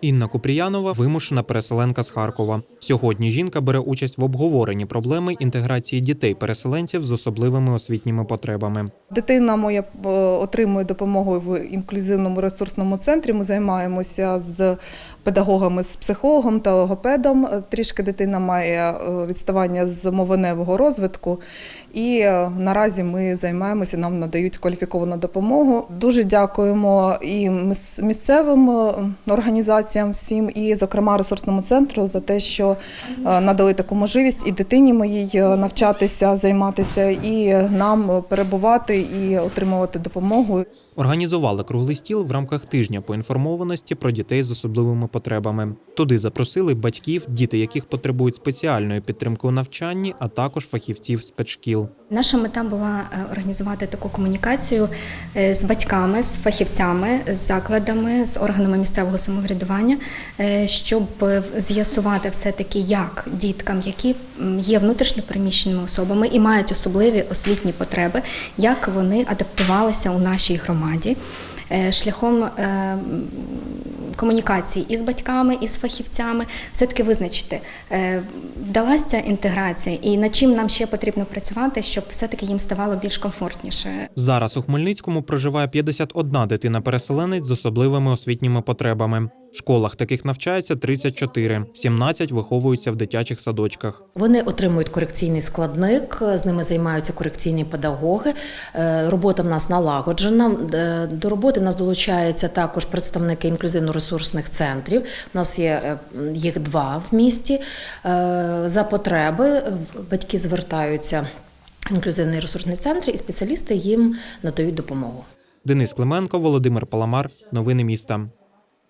Інна Купріянова вимушена переселенка з Харкова. Сьогодні жінка бере участь в обговоренні проблеми інтеграції дітей-переселенців з особливими освітніми потребами. Дитина моя е, отримує допомогу в інклюзивному ресурсному центрі. Ми займаємося з педагогами, з психологом та логопедом. Е, Трішки дитина має е, відставання з мовеневого розвитку. І наразі ми займаємося, нам надають кваліфіковану допомогу. Дуже дякуємо і місцевим е, організаціям всім, і, зокрема, ресурсному центру за те, що е, надали таку можливість і дитині моїй е, навчатися, займатися, і нам перебувати і отримувати допомогу. Організували круглий стіл в рамках тижня поінформованості про дітей з особливими потребами. Туди запросили батьків, діти яких потребують спеціальної підтримки у навчанні, а також фахівців спецшкіл. Наша мета була е, організувати таку комунікацію е, з батьками, з фахівцями, з закладами, з органами місцевого самоврядування, е, щоб з'ясувати все-таки, як діткам, які є внутрішньопереміщеними особами і мають особливі освітні потреби, як вони адаптувалися у нашій громаді. Шляхом комунікації і з батьками, і з фахівцями, все-таки визначити, е, вдалася ця інтеграція і над чим нам ще потрібно працювати, щоб все-таки їм ставало більш комфортніше. Зараз у Хмельницькому проживає 51 дитина-переселенець з особливими освітніми потребами. В школах таких навчається 34, 17 виховуються в дитячих садочках. Вони отримують корекційний складник, з ними займаються корекційні педагоги. Е, Робота в нас налагоджена. Е, До роботи в нас долучаються також представники інклюзивно-ресурсних центрів. У нас є е, їх два в місті. За потреби батьки звертаються в інклюзивний ресурсний центр, і спеціалісти їм надають допомогу. Денис Клименко, Володимир Паламар. Новини міста.